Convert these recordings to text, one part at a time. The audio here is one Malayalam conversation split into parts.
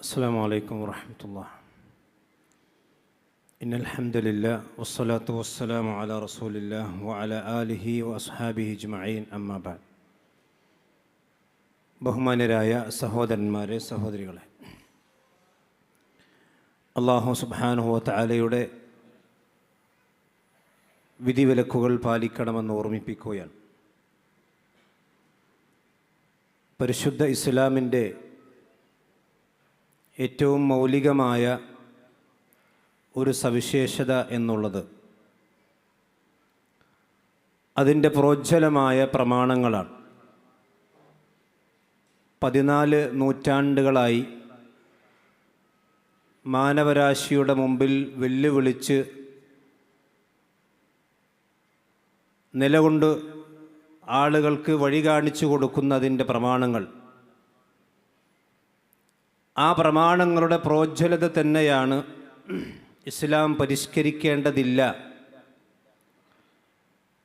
السلام عليكم ورحمة الله إن الحمد لله والصلاة والسلام على رسول الله وعلى آله وأصحابه أجمعين أما بعد ബഹുമാനരായ സഹോദരന്മാരെ സഹോദരികളെ അള്ളാഹു സുബാനുഹോ താലയുടെ വിധിവിലക്കുകൾ പാലിക്കണമെന്ന് ഓർമ്മിപ്പിക്കുകയാണ് പരിശുദ്ധ ഇസ്ലാമിൻ്റെ ഏറ്റവും മൗലികമായ ഒരു സവിശേഷത എന്നുള്ളത് അതിന്റെ പ്രോജ്വലമായ പ്രമാണങ്ങളാണ്. പതിനാല് നൂറ്റാണ്ടുകളായി മാനവരാശിയുടെ മുമ്പിൽ വെല്ലുവിളിച്ച് നിലകൊണ്ട് ആളുകൾക്ക് വഴി കാണിച്ചു കൊടുക്കുന്നതിന്റെ പ്രമാണങ്ങൾ. ആ പ്രമാണങ്ങളുടെ പ്രോജ്വലത തന്നെയാണ് ഇസ്ലാം പരിഷ്കരിക്കേണ്ടതില്ല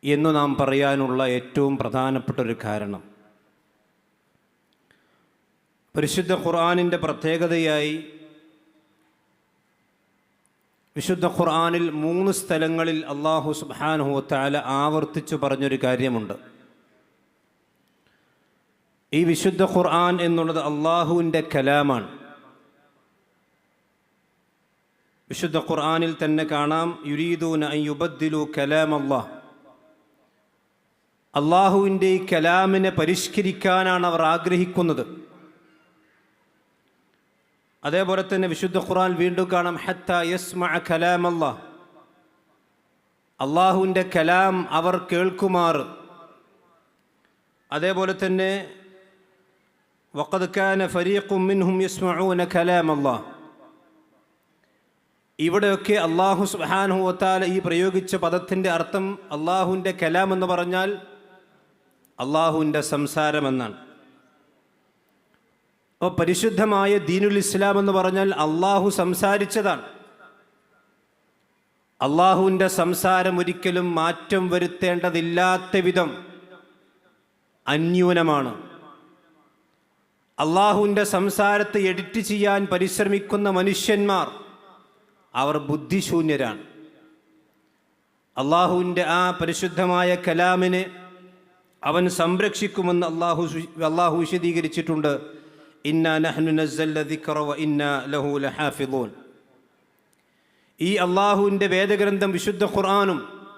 എന്ന് നാം പറയാനുള്ള ഏറ്റവും പ്രധാനപ്പെട്ട ഒരു കാരണം. പരിശുദ്ധ ഖുർആാനിന്റെ പ്രത്യേകതയായി വിശുദ്ധ ഖുർആാനിൽ മൂന്ന് സ്ഥലങ്ങളിൽ അള്ളാഹു സുബാനുഹുത്താല ആവർത്തിച്ചു പറഞ്ഞൊരു കാര്യമുണ്ട്. ഈ വിശുദ്ധ ഖുർആൻ എന്നുള്ളത് അള്ളാഹുവിന്റെ കലാമാണ്. വിശുദ്ധ ഖുർആാനിൽ തന്നെ കാണാം യുരീദൂന യുബദ്ദിലു കലാം അള്ളാഹ് അള്ളാഹുവിന്റെ ഈ കലാമിനെ പരിഷ്കരിക്കാനാണ് അവർ ആഗ്രഹിക്കുന്നത്. അതേപോലെ തന്നെ വിശുദ്ധ ഖുർആൻ വീണ്ടും കാണാം ഹത്ത യസ്മ കലാം അള്ളാഹ് അള്ളാഹുവിന്റെ കലാം അവർ കേൾക്കുമാർ. അതേപോലെ തന്നെ വക്കത് കാന ഫരീഖും മിൻഹും യസ്മഊന കലാം അള്ളാഹ് ഇവിടെയൊക്കെ അള്ളാഹു സുബാനുഹത്താല ഈ പ്രയോഗിച്ച പദത്തിന്റെ അർത്ഥം അള്ളാഹുവിന്റെ കലാം എന്ന് പറഞ്ഞാൽ അള്ളാഹുവിന്റെ സംസാരമെന്നാണ് അപ്പോൾ പരിശുദ്ധമായ ദീനുൽ ഇസ്ലാം എന്ന് പറഞ്ഞാൽ അള്ളാഹു സംസാരിച്ചതാണ്. അള്ളാഹുവിന്റെ സംസാരം ഒരിക്കലും മാറ്റം വരുത്തേണ്ടതില്ലാത്ത വിധം അന്യൂനമാണ്. അള്ളാഹുവിന്റെ സംസാരത്തെ എഡിറ്റ് ചെയ്യാൻ പരിശ്രമിക്കുന്ന മനുഷ്യന്മാർ അവർ ബുദ്ധിശൂന്യരാണ്. അള്ളാഹുവിന്റെ ആ പരിശുദ്ധമായ കലാമിനെ അവൻ സംരക്ഷിക്കുമെന്ന് അള്ളാഹു അള്ളാഹു വിശദീകരിച്ചിട്ടുണ്ട്. ഇന്ന നഹ്നു നസ്സല്ല ദിക്റ വ ഇന്ന ലഹു ലഹാഫിളൂൻ ഈ അള്ളാഹുവിന്റെ വേദഗ്രന്ഥം വിശുദ്ധ ഖുർആാനും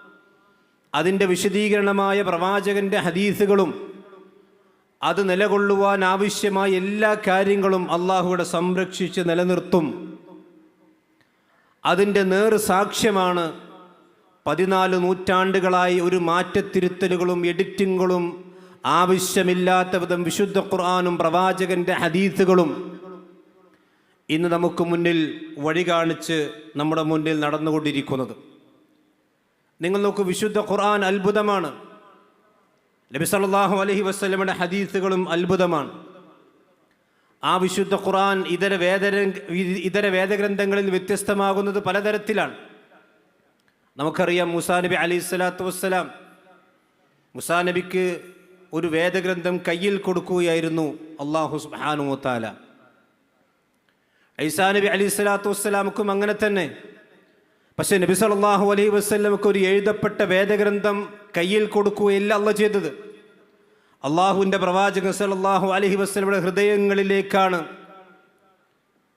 അതിന്റെ വിശദീകരണമായ പ്രവാചകന്റെ ഹദീസുകളും അത് നിലകൊള്ളുവാൻ ആവശ്യമായ എല്ലാ കാര്യങ്ങളും അള്ളാഹുവിടെ സംരക്ഷിച്ച് നിലനിർത്തും. അതിന്റെ നേർ സാക്ഷ്യമാണ് പതിനാല് നൂറ്റാണ്ടുകളായി ഒരു മാറ്റത്തിരുത്തലുകളും എഡിറ്റിങ്ങുകളും ആവശ്യമില്ലാത്ത വിധം വിശുദ്ധ ഖുർആാനും പ്രവാചകന്റെ ഹദീസുകളും ഇന്ന് നമുക്ക് മുന്നിൽ വഴി കാണിച്ച് നമ്മുടെ മുന്നിൽ നടന്നുകൊണ്ടിരിക്കുന്നത്. നിങ്ങൾ നോക്കൂ വിശുദ്ധ ഖുർആൻ അത്ഭുതമാണ്. നബി സല്ലല്ലാഹു അലൈഹി വസല്ലമയുടെ ഹദീസുകളും അത്ഭുതമാണ്. ആ വിശുദ്ധ ഖുറാൻ ഇതര വേദ ഇതര വേദഗ്രന്ഥങ്ങളിൽ വ്യത്യസ്തമാകുന്നത് പലതരത്തിലാണ്. നമുക്കറിയാം മുസാ നബി അലി സ്വലാത്തു വസ്സലാം മുസാ നബിക്ക് ഒരു വേദഗ്രന്ഥം കയ്യിൽ കൊടുക്കുകയായിരുന്നു അള്ളാഹു സുബാനുത്താല ഐസാ നബി അലി സ്വലാത്തു വസ്സലാമക്കും അങ്ങനെ തന്നെ. പക്ഷേ നബി സല്ലാഹു അലൈഹി വസ്ലമക്ക് ഒരു എഴുതപ്പെട്ട വേദഗ്രന്ഥം കയ്യിൽ കൊടുക്കുകയല്ല അല്ല ചെയ്തത്. അള്ളാഹുവിന്റെ പ്രവാചകൻ സല്ലല്ലാഹു അലഹി വസ്ലയുടെ ഹൃദയങ്ങളിലേക്കാണ്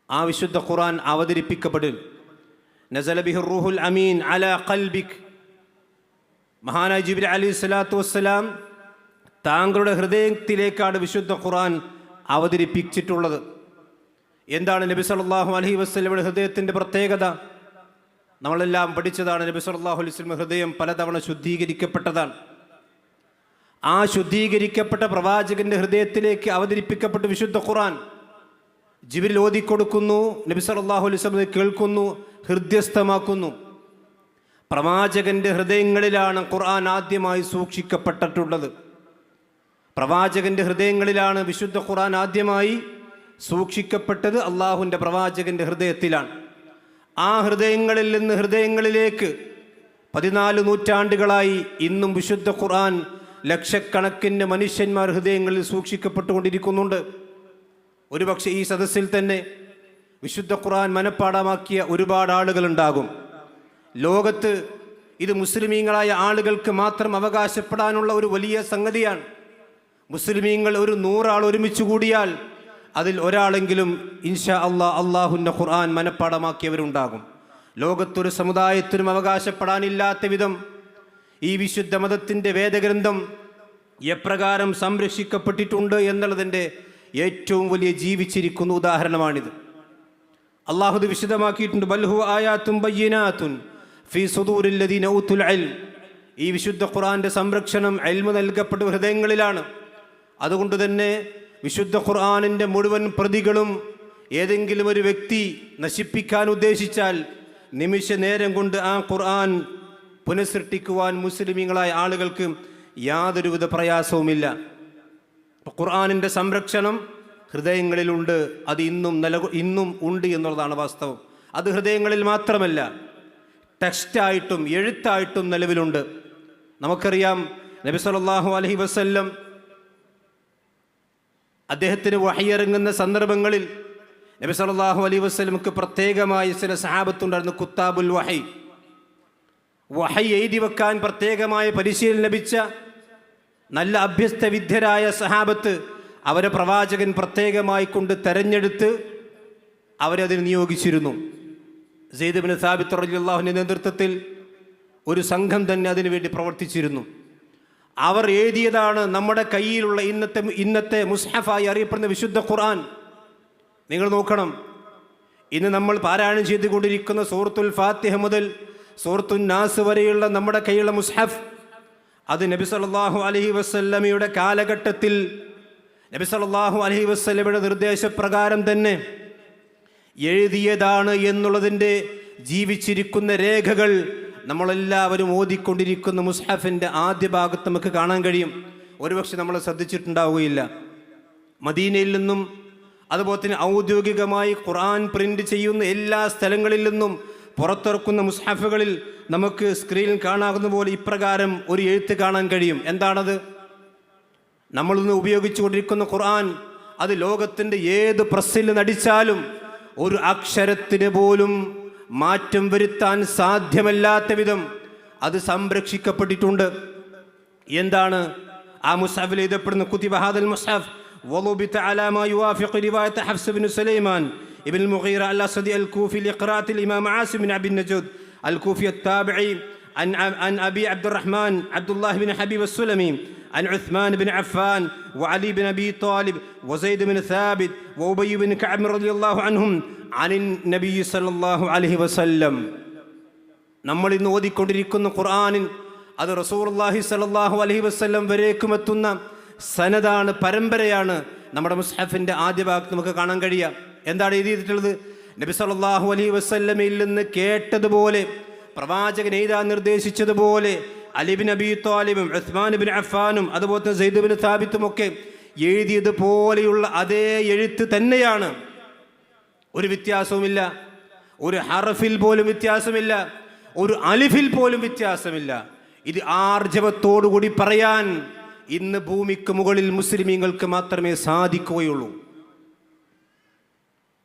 ആ വിശുദ്ധ ഖുറാൻ അവതരിപ്പിക്കപ്പെടും നസല ബിഹി റൂഹുൽ അമീൻ അല കൽബിഖ് മഹാനായ ജിബിൽ അലി സ്വലാത്തു വസ്സലാം താങ്കളുടെ ഹൃദയത്തിലേക്കാണ് വിശുദ്ധ ഖുറാൻ അവതരിപ്പിച്ചിട്ടുള്ളത്. എന്താണ് നബി സല്ലല്ലാഹു അലഹി വസ്ലമയുടെ ഹൃദയത്തിന്റെ പ്രത്യേകത? നമ്മളെല്ലാം പഠിച്ചതാണ് നബി സല്ലല്ലാഹു അലൈഹി വസല്ലം ഹൃദയം പലതവണ ശുദ്ധീകരിക്കപ്പെട്ടതാണ്. ആ ശുദ്ധീകരിക്കപ്പെട്ട പ്രവാചകന്റെ ഹൃദയത്തിലേക്ക് അവതരിപ്പിക്കപ്പെട്ട വിശുദ്ധ ഖുറാൻ ജിബിൽ ഓതിക്കൊടുക്കുന്നു നബി സല്ലല്ലാഹു അലൈഹി വസല്ലം കേൾക്കുന്നു ഹൃദ്യസ്ഥമാക്കുന്നു. പ്രവാചകന്റെ ഹൃദയങ്ങളിലാണ് ഖുർആൻ ആദ്യമായി സൂക്ഷിക്കപ്പെട്ടിട്ടുള്ളത്. പ്രവാചകന്റെ ഹൃദയങ്ങളിലാണ് വിശുദ്ധ ഖുർആൻ ആദ്യമായി സൂക്ഷിക്കപ്പെട്ടത് അള്ളാഹുവിന്റെ പ്രവാചകന്റെ ഹൃദയത്തിലാണ്. ആ ഹൃദയങ്ങളിൽ നിന്ന് ഹൃദയങ്ങളിലേക്ക് പതിനാല് നൂറ്റാണ്ടുകളായി ഇന്നും വിശുദ്ധ ഖുർആൻ ലക്ഷക്കണക്കിന് മനുഷ്യന്മാർ ഹൃദയങ്ങളിൽ സൂക്ഷിക്കപ്പെട്ടുകൊണ്ടിരിക്കുന്നുണ്ട്. ഒരുപക്ഷെ ഈ സദസ്സിൽ തന്നെ വിശുദ്ധ ഖുർആൻ മനഃപ്പാടമാക്കിയ ഒരുപാട് ആളുകളുണ്ടാകും. ലോകത്ത് ഇത് മുസ്ലിമീങ്ങളായ ആളുകൾക്ക് മാത്രം അവകാശപ്പെടാനുള്ള ഒരു വലിയ സംഗതിയാണ്. മുസ്ലിമീങ്ങൾ ഒരു നൂറാൾ ഒരുമിച്ച് കൂടിയാൽ അതിൽ ഒരാളെങ്കിലും ഇൻഷാ അള്ളാ അള്ളാഹുന്ന ഖുർആൻ മനഃപ്പാടമാക്കിയവരുണ്ടാകും ലോകത്തൊരു സമുദായത്തിനും അവകാശപ്പെടാനില്ലാത്ത വിധം ഈ വിശുദ്ധ മതത്തിന്റെ വേദഗ്രന്ഥം എപ്രകാരം സംരക്ഷിക്കപ്പെട്ടിട്ടുണ്ട് എന്നുള്ളതിന്റെ ഏറ്റവും വലിയ ജീവിച്ചിരിക്കുന്ന ഉദാഹരണമാണിത്. അള്ളാഹുദ് വിശദമാക്കിയിട്ടുണ്ട്. ബൽഹു ആയാത്തും ബയ്യനാത്തുൻ ഫി സുദൂരില്ലദീന ഊത്തുൽ അൽ ഈ വിശുദ്ധ ഖുർആന്റെ സംരക്ഷണം അൽമ നൽകപ്പെട്ട ഹൃദയങ്ങളിലാണ്. അതുകൊണ്ട് തന്നെ വിശുദ്ധ ഖുർആാനിന്റെ മുഴുവൻ പ്രതികളും ഏതെങ്കിലും ഒരു വ്യക്തി നശിപ്പിക്കാൻ ഉദ്ദേശിച്ചാൽ നിമിഷ നേരം കൊണ്ട് ആ ഖുർആൻ പുനഃസൃഷ്ടിക്കുവാൻ മുസ്ലിമീങ്ങളായ ആളുകൾക്ക് യാതൊരുവിധ പ്രയാസവുമില്ല. ഖുർആാനിന്റെ സംരക്ഷണം ഹൃദയങ്ങളിലുണ്ട്. അത് ഇന്നും നില ഇന്നും ഉണ്ട് എന്നുള്ളതാണ് വാസ്തവം. അത് ഹൃദയങ്ങളിൽ മാത്രമല്ല ടെക്സ്റ്റായിട്ടും എഴുത്തായിട്ടും നിലവിലുണ്ട്. നമുക്കറിയാം നബി സല്ലല്ലാഹു അലഹി വസ്ല്ലം അദ്ദേഹത്തിന് വഹിയിറങ്ങുന്ന സന്ദർഭങ്ങളിൽ നബി സല്ലല്ലാഹു അലൈഹി വസല്ലമക്ക് പ്രത്യേകമായി ചില സഹാബത്തുണ്ടായിരുന്നു കുത്താബുൽ വഹി വഹി എഴുതി വെക്കാൻ പ്രത്യേകമായ പരിശീലനം ലഭിച്ച നല്ല അഭ്യസ്ത വിദ്യരായ സഹാബത്ത് അവരെ പ്രവാചകൻ പ്രത്യേകമായി കൊണ്ട് തെരഞ്ഞെടുത്ത് അവരതിന് നിയോഗിച്ചിരുന്നു. സെയ്ദുബിൻ സാബിത്ത് റജിയുള്ളാഹുവിന്റെ നേതൃത്വത്തിൽ ഒരു സംഘം തന്നെ അതിനുവേണ്ടി പ്രവർത്തിച്ചിരുന്നു. അവർ എഴുതിയതാണ് നമ്മുടെ കയ്യിലുള്ള ഇന്നത്തെ ഇന്നത്തെ മുസ്ഹഫായി അറിയപ്പെടുന്ന വിശുദ്ധ ഖുർആൻ. നിങ്ങൾ നോക്കണം. ഇന്ന് നമ്മൾ പാരായണം ചെയ്തുകൊണ്ടിരിക്കുന്ന സൂറത്തുൽ ഫാത്തിഹ മുതൽ സൂറത്തുൽ നാസ് വരെയുള്ള നമ്മുടെ കയ്യിലുള്ള മുസ്ഹഫ് അത് നബി സല്ലല്ലാഹു അലൈഹി വസല്ലമയുടെ കാലഘട്ടത്തിൽ നബി സല്ലല്ലാഹു അലൈഹി വസല്ലമയുടെ നിർദ്ദേശപ്രകാരം തന്നെ എഴുതിയതാണ് എന്നുള്ളതിന്റെ ജീവിച്ചിരിക്കുന്ന രേഖകൾ നമ്മളെല്ലാവരും ഓതിക്കൊണ്ടിരിക്കുന്ന മുസ്ഹഫിന്റെ ആദ്യ ഭാഗത്ത് നമുക്ക് കാണാൻ കഴിയും. ഒരുപക്ഷെ നമ്മൾ ശ്രദ്ധിച്ചിട്ടുണ്ടാവുകയില്ല. മദീനയിൽ നിന്നും അതുപോലെ തന്നെ ഔദ്യോഗികമായി ഖുർആൻ പ്രിന്റ് ചെയ്യുന്ന എല്ലാ സ്ഥലങ്ങളിൽ നിന്നും പുറത്തിറക്കുന്ന മുസ്ഹാഫുകളിൽ നമുക്ക് സ്ക്രീനിൽ കാണാകുന്ന പോലെ ഇപ്രകാരം ഒരു എഴുത്ത് കാണാൻ കഴിയും. എന്താണത്? നമ്മളിന്ന് ഉപയോഗിച്ചുകൊണ്ടിരിക്കുന്ന ഖുർആൻ അത് ലോകത്തിന്റെ ഏത് പ്രസ്സിൽ നടിച്ചാലും ഒരു അക്ഷരത്തിന് പോലും മാറ്റം വരുത്താൻ സാധ്യമല്ലാത്ത വിധം അത് സംരക്ഷിക്കപ്പെട്ടിട്ടുണ്ട്. എന്താണ്? ആ മുസാഫിൽ എഴുതപ്പെടുന്ന കുത്തിബഹാദൽ മുസാഫ് വലുബിത്ത അലാമ യുവാഫിഖ് റിവായത്ത് ഹഫ്സ് ബിൻ സുലൈമാൻ ابن المغيرة الأسدي الكوفي لقراءة الإمام عاصم بن عبد النجود الكوفي التابعي عن عن أبي عبد الرحمن عبد الله بن حبيب السلمي عن عثمان بن عفان وعلي بن أبي طالب وزيد بن ثابت وأبي بن كعب رضي الله عنهم عن النبي صلى الله عليه وسلم നമ്മൾ ഇന്ന് ഓതിക്കൊണ്ടിരിക്കുന്ന ഖുർആാനിൻ അത് റസൂർല്ലാഹി സലാഹു അലഹി വസ്ല്ലം വരേക്കും എത്തുന്ന സനതാണ് പരമ്പരയാണ് നമ്മുടെ മുസ്ഹഫിൻ്റെ ആദ്യ ഭാഗത്ത് നമുക്ക് കാണാൻ കഴിയാം എന്താണ് എഴുതിയിട്ടുള്ളത്? നബി സല്ലാഹു അലൈ വസല്ലമയിൽ നിന്ന് കേട്ടതുപോലെ പ്രവാചകൻ എഴുതാൻ നിർദ്ദേശിച്ചതുപോലെ അലിബിൻ അബി താലിബും ഉസ്മാൻ ബിൻ അഫ്ഫാനും അതുപോലെ തന്നെ സെയ്ദുബിൻ സാബിത്തും ഒക്കെ എഴുതിയതുപോലെയുള്ള അതേ എഴുത്ത് തന്നെയാണ്. ഒരു വ്യത്യാസവുമില്ല. ഒരു ഹറഫിൽ പോലും വ്യത്യാസമില്ല. ഒരു അലിഫിൽ പോലും വ്യത്യാസമില്ല. ഇത് ആർജവത്തോടുകൂടി പറയാൻ ഇന്ന് ഭൂമിക്ക് മുകളിൽ മുസ്ലിമീങ്ങൾക്ക് മാത്രമേ സാധിക്കുകയുള്ളൂ.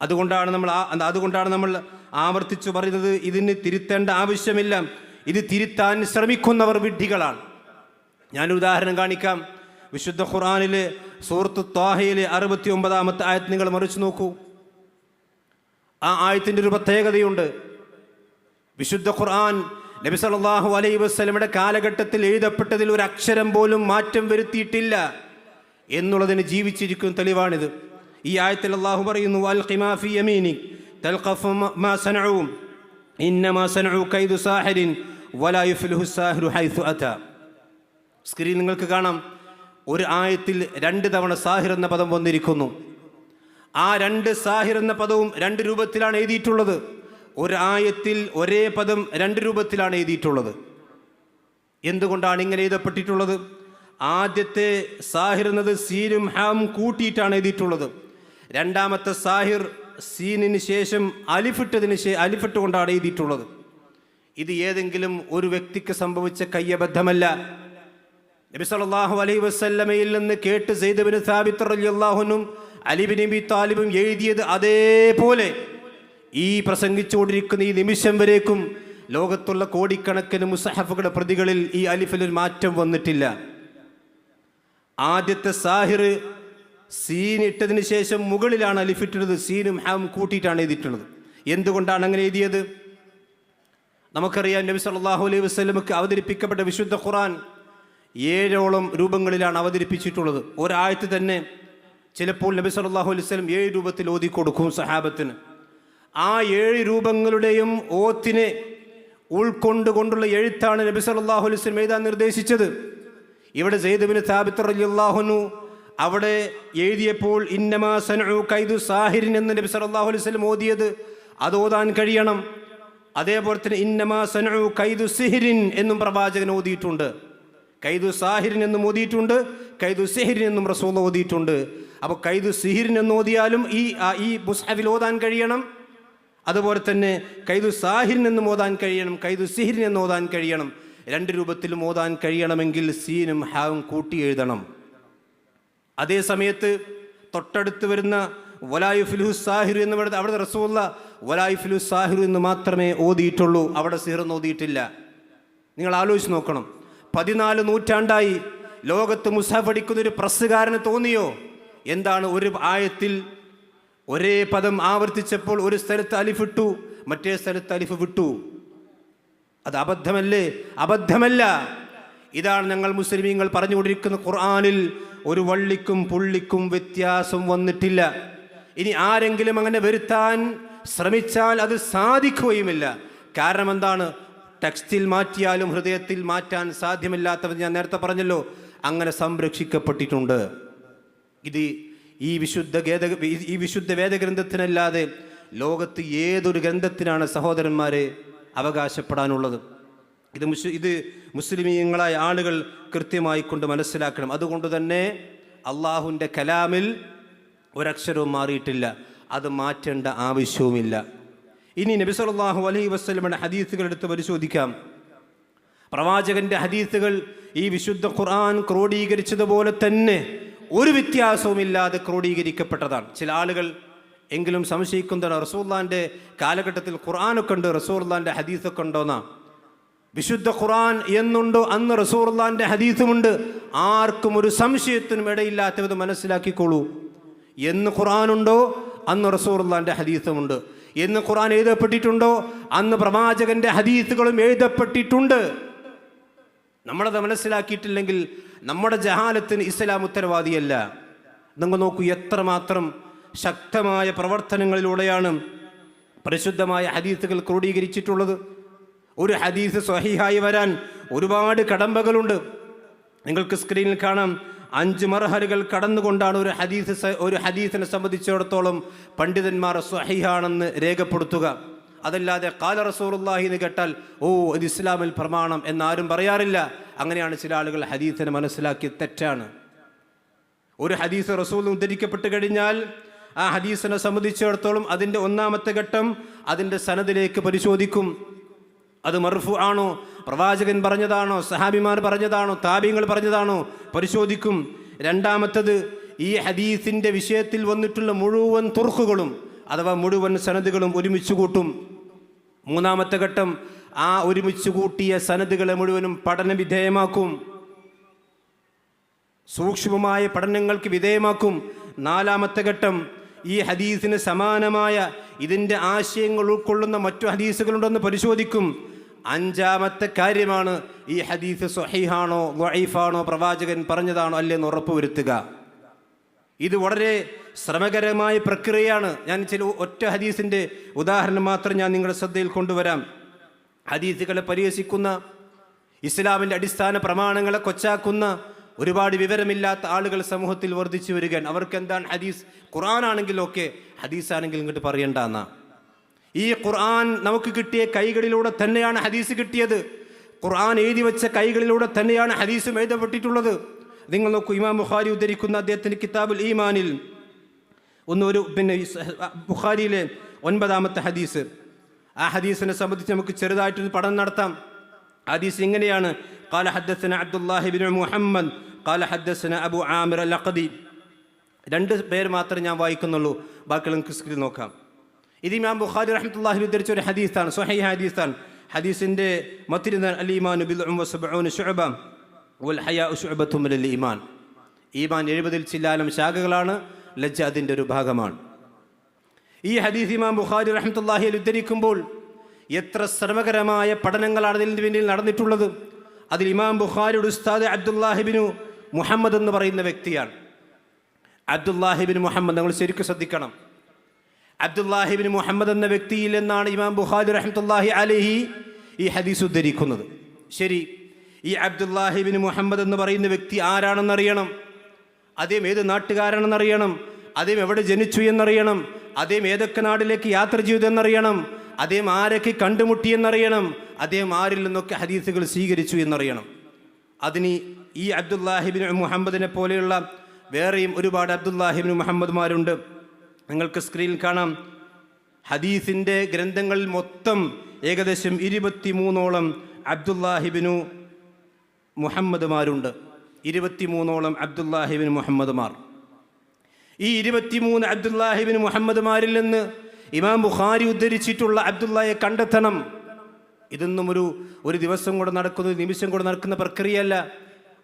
അതുകൊണ്ടാണ് നമ്മൾ ആ- അതുകൊണ്ടാണ് നമ്മൾ ആവർത്തിച്ചു പറയുന്നത് ഇതിന് തിരുത്തേണ്ട ആവശ്യമില്ല. ഇത് തിരുത്താൻ ശ്രമിക്കുന്നവർ വിഡ്ഢികളാണ്. ഞാൻ ഉദാഹരണം കാണിക്കാം. വിശുദ്ധ ഖുറാനിലെ സൂറത്ത് ത്വാഹയിലെ അറുപത്തി ഒമ്പതാമത്തെ ആയത്ത് നിങ്ങൾ മറിച്ചു നോക്കൂ. ആ ആയത്തിന്റെ ഒരു പ്രത്യേകതയുണ്ട്. വിശുദ്ധ ഖുർആൻ നബി സല്ലല്ലാഹു അലൈ വസല്ലമയുടെ കാലഘട്ടത്തിൽ എഴുതപ്പെട്ടതിൽ ഒരു അക്ഷരം പോലും മാറ്റം വരുത്തിയിട്ടില്ല. എന്നുള്ളതിന് ജീവിച്ചിരിക്കുന്ന തെളിവാണിത്. ഈ ആയത്തിൽ അള്ളാഹു പറയുന്നു അൽ ഖിമാഫി യമീനി തൽഖഫ് മാ സനഉ ഇന്നമാ സനഉ കൈദു സാഹിരിൻ വലാ യുഫ്ലിഹു സാഹിറു ഹൈസു അതാ. സ്ക്രീൻ നിങ്ങൾക്ക് കാണാം. ഒരു ആയത്തിൽ രണ്ട് തവണ സാഹിർ എന്ന പദം വന്നിരിക്കുന്നു. ആ രണ്ട് സാഹിർ എന്ന പദവും രണ്ട് രൂപത്തിലാണ് എഴുതിയിട്ടുള്ളത്. ഒരു ആയത്തിൽ ഒരേ പദം രണ്ട് രൂപത്തിലാണ് എഴുതിയിട്ടുള്ളത്. എന്തുകൊണ്ടാണ് ഇങ്ങനെ എഴുതപ്പെട്ടിട്ടുള്ളത്? ആദ്യത്തെ സാഹിർ എന്നത് സീനും ഹാം കൂട്ടിയിട്ടാണ് എഴുതിയിട്ടുള്ളത്. രണ്ടാമത്തെ സാഹിർ സീനിന് ശേഷം അലിഫിട്ടതിന് ശേഷം അലിഫിട്ട് കൊണ്ടാണ് എഴുതിയിട്ടുള്ളത്. ഇത് ഏതെങ്കിലും ഒരു വ്യക്തിക്ക് സംഭവിച്ച കയ്യബദ്ധമല്ല. നബി സല്ലല്ലാഹു അലൈഹി വസല്ലമയിൽ നിന്ന് കേട്ട് സെയ്ദ് ബിൻ സാബിത്ത് റളിയല്ലാഹുനും അലി ബിൻ അബി താലിബും എഴുതിയത് അതേപോലെ. ഈ പ്രസംഗിച്ചുകൊണ്ടിരിക്കുന്ന ഈ നിമിഷം വരേക്കും ലോകത്തുള്ള കോടിക്കണക്കിന് മുസഹഫുകളുടെ പ്രതികളിൽ ഈ അലിഫിൽ മാറ്റം വന്നിട്ടില്ല. ആദ്യത്തെ സാഹിർ സീൻ ഇട്ടതിന് ശേഷം മുകളിലാണ് അലിഫിട്ടുള്ളത് സീനും ഹാം കൂട്ടിയിട്ടാണ് എഴുതിയിട്ടുള്ളത്. എന്തുകൊണ്ടാണ് അങ്ങനെ എഴുതിയത്? നമുക്കറിയാം നബി സല്ലാഹു അലൈഹി വസല്ലമക്ക് അവതരിപ്പിക്കപ്പെട്ട വിശുദ്ധ ഖുറാൻ ഏഴോളം രൂപങ്ങളിലാണ് അവതരിപ്പിച്ചിട്ടുള്ളത്. ഒരാഴ്ച തന്നെ ചിലപ്പോൾ നബി സല്ലാഹു അലൈഹി വസല്ലം ഏഴ് രൂപത്തിൽ ഓതി കൊടുക്കും സഹാബത്തിന്. ആ ഏഴ് രൂപങ്ങളുടെയും ഓത്തിനെ ഉൾക്കൊണ്ടുകൊണ്ടുള്ള എഴുത്താണ് നബി സല്ലാഹു അലൈഹി വസല്ലം എഴുതാൻ നിർദ്ദേശിച്ചത്. ഇവിടെ സെയ്ദ് താബിത്ത് റളിയല്ലാഹുനു അവിടെ എഴുതിയപ്പോൾ ഇന്നമാ കൈദു സാഹിരിൻ എന്ന് നബി സല്ലല്ലാഹു അലൈഹി വസല്ലം ഓതിയത്. അത് ഓതാൻ കഴിയണം. അതേപോലെ തന്നെ ഇന്നമാ സനഉ കൈദു സിഹിരിൻ എന്നും പ്രവാചകൻ ഓതിയിട്ടുണ്ട്. കൈദു സാഹിരിൻ എന്നും ഓതിയിട്ടുണ്ട്. കൈദു സിഹിരിൻ എന്നും റസൂൽ ഓതിയിട്ടുണ്ട്. അപ്പോൾ കൈദു സിഹിരിൻ എന്ന് ഓതിയാലും ഈ ഈ മുസ്ഹഫിൽ ഓതാൻ കഴിയണം. അതുപോലെ തന്നെ കൈദു സാഹിരിൻ എന്നും ഓതാൻ കഴിയണം. കൈദു സിഹിരിൻ എന്ന് ഓതാൻ കഴിയണം. രണ്ട് രൂപത്തിലും ഓതാൻ കഴിയണമെങ്കിൽ സീനും ഹാവും കൂട്ടി എഴുതണം. അതേ സമയത്ത് തൊട്ടടുത്ത് വരുന്ന വലായുഫിലു സാഹിർ എന്ന് പറയുന്നത് അവിടെ റസൂല്ല വലായുഫിലു സാഹിർ എന്ന് മാത്രമേ ഓതിയിട്ടുള്ളൂ. അവിടെ സിഹർ ഓതിയിട്ടില്ല. നിങ്ങൾ ആലോചിച്ച് നോക്കണം. പതിനാല് നൂറ്റാണ്ടായി ലോകത്ത് മുസാഫ് അടിക്കുന്ന ഒരു പ്രസ്സുകാരന് തോന്നിയോ? എന്താണ് ഒരു ആയത്തിൽ ഒരേ പദം ആവർത്തിച്ചപ്പോൾ ഒരു സ്ഥലത്ത് അലിഫ് ഇട്ടു മറ്റേ സ്ഥലത്ത് അലിഫ് വിട്ടു? അത് അബദ്ധമല്ലേ? അബദ്ധമല്ല. ഇതാണ് ഞങ്ങൾ മുസ്ലിമീങ്ങൾ പറഞ്ഞുകൊണ്ടിരിക്കുന്ന ഖുർആനിൽ ഒരു വള്ളിക്കും പുള്ളിക്കും വ്യത്യാസം വന്നിട്ടില്ല. ഇനി ആരെങ്കിലും അങ്ങനെ വരുത്താൻ ശ്രമിച്ചാൽ അത് സാധിക്കുകയുമില്ല. കാരണം എന്താണ്? ടെക്സ്റ്റിൽ മാറ്റിയാലും ഹൃദയത്തിൽ മാറ്റാൻ സാധ്യമില്ലാത്തവർ ഞാൻ നേരത്തെ പറഞ്ഞല്ലോ അങ്ങനെ സംരക്ഷിക്കപ്പെട്ടിട്ടുണ്ട്. ഇത് ഈ വിശുദ്ധ ഗേദ ഈ വിശുദ്ധ വേദഗ്രന്ഥത്തിനല്ലാതെ ലോകത്ത് ഏതൊരു ഗ്രന്ഥത്തിനാണ് സഹോദരന്മാരെ അവകാശപ്പെടാനുള്ളത്? ഇത് മുസ് ഇത് മുസ്ലിമീങ്ങളായ ആളുകൾ കൃത്യമായി കൊണ്ട് മനസ്സിലാക്കണം. അതുകൊണ്ട് തന്നെ അള്ളാഹുവിന്റെ കലാമിൽ ഒരക്ഷരവും മാറിയിട്ടില്ല. അത് മാറ്റേണ്ട ആവശ്യവുമില്ല. ഇനി നബി സല്ലല്ലാഹു അലൈഹി വസ്ലമിന്റെ ഹദീസുകൾ എടുത്ത് പരിശോധിക്കാം. പ്രവാചകന്റെ ഹദീസുകൾ ഈ വിശുദ്ധ ഖുർആൻ ക്രോഡീകരിച്ചതുപോലെ തന്നെ ഒരു വ്യത്യാസവുമില്ലാതെ ക്രോഡീകരിക്കപ്പെട്ടതാണ്. ചില ആളുകൾ എങ്കിലും സംശയിക്കുന്നതാണ് റസൂള്ളാന്റെ കാലഘട്ടത്തിൽ ഖുർആനൊക്കെ ഉണ്ട് റസൂർലാന്റെ ഹദീസൊക്കെ ഉണ്ടോന്നാ? വിശുദ്ധ ഖുറാൻ എന്നുണ്ടോ? അന്ന് റസൂർലാന്റെ ഹദീസുമുണ്ട്. ആർക്കും ഒരു സംശയത്തിനും ഇടയില്ലാത്തത് മനസ്സിലാക്കിക്കോളൂ. എന്ന് ഖുറാനുണ്ടോ അന്ന് റസൂർലാന്റെ ഹദീസുമുണ്ട്. എന്ന് ഖുറാൻ എഴുതപ്പെട്ടിട്ടുണ്ടോ? അന്ന് പ്രവാചകന്റെ ഹദീസുകളും എഴുതപ്പെട്ടിട്ടുണ്ട്. നമ്മളത് മനസ്സിലാക്കിയിട്ടില്ലെങ്കിൽ നമ്മുടെ ജഹാലത്തിന് ഇസ്ലാം ഉത്തരവാദിയല്ല. നിങ്ങൾ നോക്കൂ എത്രമാത്രം ശക്തമായ പ്രവർത്തനങ്ങളിലൂടെയാണ് പരിശുദ്ധമായ ഹദീസുകൾ ക്രോഡീകരിച്ചിട്ടുള്ളത്. ഒരു ഹദീസ് സ്വഹിഹായി വരാൻ ഒരുപാട് കടമ്പകളുണ്ട്. നിങ്ങൾക്ക് സ്ക്രീനിൽ കാണാം. അഞ്ച് മർഹലുകൾ കടന്നുകൊണ്ടാണ് ഒരു ഹദീസ് ഒരു ഹദീസിനെ സംബന്ധിച്ചിടത്തോളം പണ്ഡിതന്മാർ സ്വഹിഹാണെന്ന് രേഖപ്പെടുത്തുക. അതല്ലാതെ കാല റസൂറുല്ലാഹി എന്ന് കേട്ടാൽ ഓ ഇത് ഇസ്ലാമിൽ പ്രമാണം എന്നാരും പറയാറില്ല. അങ്ങനെയാണ് ചില ആളുകൾ ഹദീസിനെ മനസ്സിലാക്കി തെറ്റാണ്. ഒരു ഹദീസ് റസൂൽ ഉദ്ധരിക്കപ്പെട്ട് കഴിഞ്ഞാൽ ആ ഹദീസിനെ സംബന്ധിച്ചിടത്തോളം അതിന്റെ ഒന്നാമത്തെ ഘട്ടം അതിന്റെ സനദിലേക്ക് പരിശോധിക്കും. അത് മർഫു ആണോ പ്രവാചകൻ പറഞ്ഞതാണോ? സഹാബിമാർ പറഞ്ഞതാണോ? താബിങ്ങൾ പറഞ്ഞതാണോ? പരിശോധിക്കും. രണ്ടാമത്തത് ഈ ഹദീസിന്റെ വിഷയത്തിൽ വന്നിട്ടുള്ള മുഴുവൻ തുർക്കുകളും അഥവാ മുഴുവൻ സനദുകളും ഒരുമിച്ച് കൂട്ടും. മൂന്നാമത്തെ ഘട്ടം ആ ഒരുമിച്ച് കൂട്ടിയ സനദുകളെ മുഴുവനും പഠന വിധേയമാക്കും. സൂക്ഷ്മമായ പഠനങ്ങൾക്ക് വിധേയമാക്കും. നാലാമത്തെ ഘട്ടം ഈ ഹദീസിന് സമാനമായ ഇതിന്റെ ആശയങ്ങൾ ഉൾക്കൊള്ളുന്ന മറ്റു ഹദീസുകളുണ്ടെന്ന് പരിശോധിക്കും. അഞ്ചാമത്തെ കാര്യമാണ് ഈ ഹദീസ് സൊഹീഹാണോ വൈഫാണോ പ്രവാചകൻ പറഞ്ഞതാണോ അല്ലെന്ന് ഉറപ്പുവരുത്തുക. ഇത് വളരെ ശ്രമകരമായ പ്രക്രിയയാണ്. ഞാൻ ചില ഒറ്റ ഹദീസിന്റെ ഉദാഹരണം മാത്രം ഞാൻ നിങ്ങളുടെ ശ്രദ്ധയിൽ കൊണ്ടുവരാം. ഹദീസുകളെ പരിഹസിക്കുന്ന ഇസ്ലാമിന്റെ അടിസ്ഥാന പ്രമാണങ്ങളെ കൊച്ചാക്കുന്ന ഒരുപാട് വിവരമില്ലാത്ത ആളുകൾ സമൂഹത്തിൽ വർദ്ധിച്ചു വരികയാണ്. അവർക്ക് എന്താണ് ഹദീസ്? ഖുർആനാണെങ്കിലൊക്കെ ഹദീസ് ആണെങ്കിൽ ഇങ്ങോട്ട് പറയണ്ടെന്നാ. ഈ ഖുർആൻ നമുക്ക് കിട്ടിയ കൈകളിലൂടെ തന്നെയാണ് ഹദീസ് കിട്ടിയത് ഖുർആൻ എഴുതി വെച്ച കൈകളിലൂടെ തന്നെയാണ് ഹദീസും എഴുതപ്പെട്ടിട്ടുള്ളത് നിങ്ങൾ നോക്കൂ ഇമാം ബുഖാരി ഉദ്ധരിക്കുന്ന അദ്ദേഹത്തിൻ്റെ കിതാബുൽ ഈമാനിൽ ഒന്ന് ഒരു പിന്നെ ഈ സ- ബുഖാരിയിലെ ഒൻപതാമത്തെ ഹദീസ് ആ ഹദീസിനെ സംബന്ധിച്ച് നമുക്ക് ചെറുതായിട്ടൊരു പഠനം നടത്താം ഹദീസ് ഇങ്ങനെയാണ് قال حدثنا عبد الله بن محمد قال حدثنا أبو عامر الأقدي രണ്ട് പേര് മാത്രമേ ഞാൻ വായിക്കുന്നുള്ളൂ ബാക്കി നിങ്ങൾക്ക് സ്ക്രീൻ നോക്കാം ഇത് ഇമാം ബുഖാരി റഹ്മത്തുള്ളാഹി ഉദ്ധരിച്ച ഒരു ഹദീസാണ് സ്വഹൈ ഹദീസാണ്. ഹദീസിന്റെ മത്തിരുന്ന അൽ ഹയാഉ ശുഅബത്തും മിനൽ ഈമാൻ. എഴുപതിൽ ചില്ലാലും ശാഖകളാണ് ലജ്ജ അതിന്റെ ഒരു ഭാഗമാണ്. ഈ ഹദീസ് ഇമാം ബുഖാരി റഹ്മത്തുള്ളാഹി ഉദ്ധരിക്കുമ്പോൾ എത്ര ശ്രമകരമായ പഠനങ്ങളാണ് അതിൽ പിന്നിൽ നടന്നിട്ടുള്ളത്. അതിൽ ഇമാം ബുഖാരിയുടെ ഉസ്താദ് അബ്ദുല്ലാഹിബിനു മുഹമ്മദ് എന്ന് പറയുന്ന വ്യക്തിയാണ്. അബ്ദുല്ലാഹിബിൻ മുഹമ്മദ് നമ്മൾ ശരിക്കും ശ്രദ്ധിക്കണം. അബ്ദുല്ലാഹിബിൻ മുഹമ്മദ് എന്ന വ്യക്തിയിൽ നിന്നാണ് ഇമാം ബുഖാരി റഹ്മത്തുല്ലാഹി അലഹി ഈ ഹദീസ് ഉദ്ധരിക്കുന്നത്. ശരി ഈ അബ്ദുല്ലാഹിബിൻ മുഹമ്മദ് എന്ന് പറയുന്ന വ്യക്തി ആരാണെന്നറിയണം? അദ്ദേഹം ഏത് നാട്ടുകാരാണെന്നറിയണം? അദ്ദേഹം എവിടെ ജനിച്ചു എന്നറിയണം? അദ്ദേഹം ഏതൊക്കെ നാട്ടിലേക്ക് യാത്ര ചെയ്തു എന്നറിയണം? അദ്ദേഹം ആരൊക്കെ കണ്ടുമുട്ടി എന്നറിയണം? അദ്ദേഹം ആരിൽ നിന്നൊക്കെ ഹദീസുകൾ സ്വീകരിച്ചു എന്നറിയണം. അതിന് ഈ അബ്ദുല്ലാഹിബിൻ മുഹമ്മദിനെ പോലെയുള്ള വേറെയും ഒരുപാട് അബ്ദുല്ലാഹിബിൻ മുഹമ്മദ്മാരുണ്ട്. നിങ്ങൾക്ക് സ്ക്രീനിൽ കാണാം. ഹദീസിന്റെ ഗ്രന്ഥങ്ങളിൽ മൊത്തം ഏകദേശം ഇരുപത്തി മൂന്നോളം അബ്ദുല്ലാഹിബിനു മുഹമ്മദ്മാരുണ്ട്. ഇരുപത്തിമൂന്നോളം അബ്ദുല്ലാഹിബിൻ മുഹമ്മദ്മാർ. ഈ ഇരുപത്തിമൂന്ന് അബ്ദുല്ലാഹിബിൻ മുഹമ്മദ്മാരിൽ നിന്ന് ഇമാം ബുഖാരി ഉദ്ധരിച്ചിട്ടുള്ള അബ്ദുല്ലായെ കണ്ടെത്തണം. ഇതൊന്നും ഒരു ഒരു ദിവസം കൂടെ നടക്കുന്ന ഒരു നിമിഷം കൂടെ നടക്കുന്ന പ്രക്രിയയല്ല.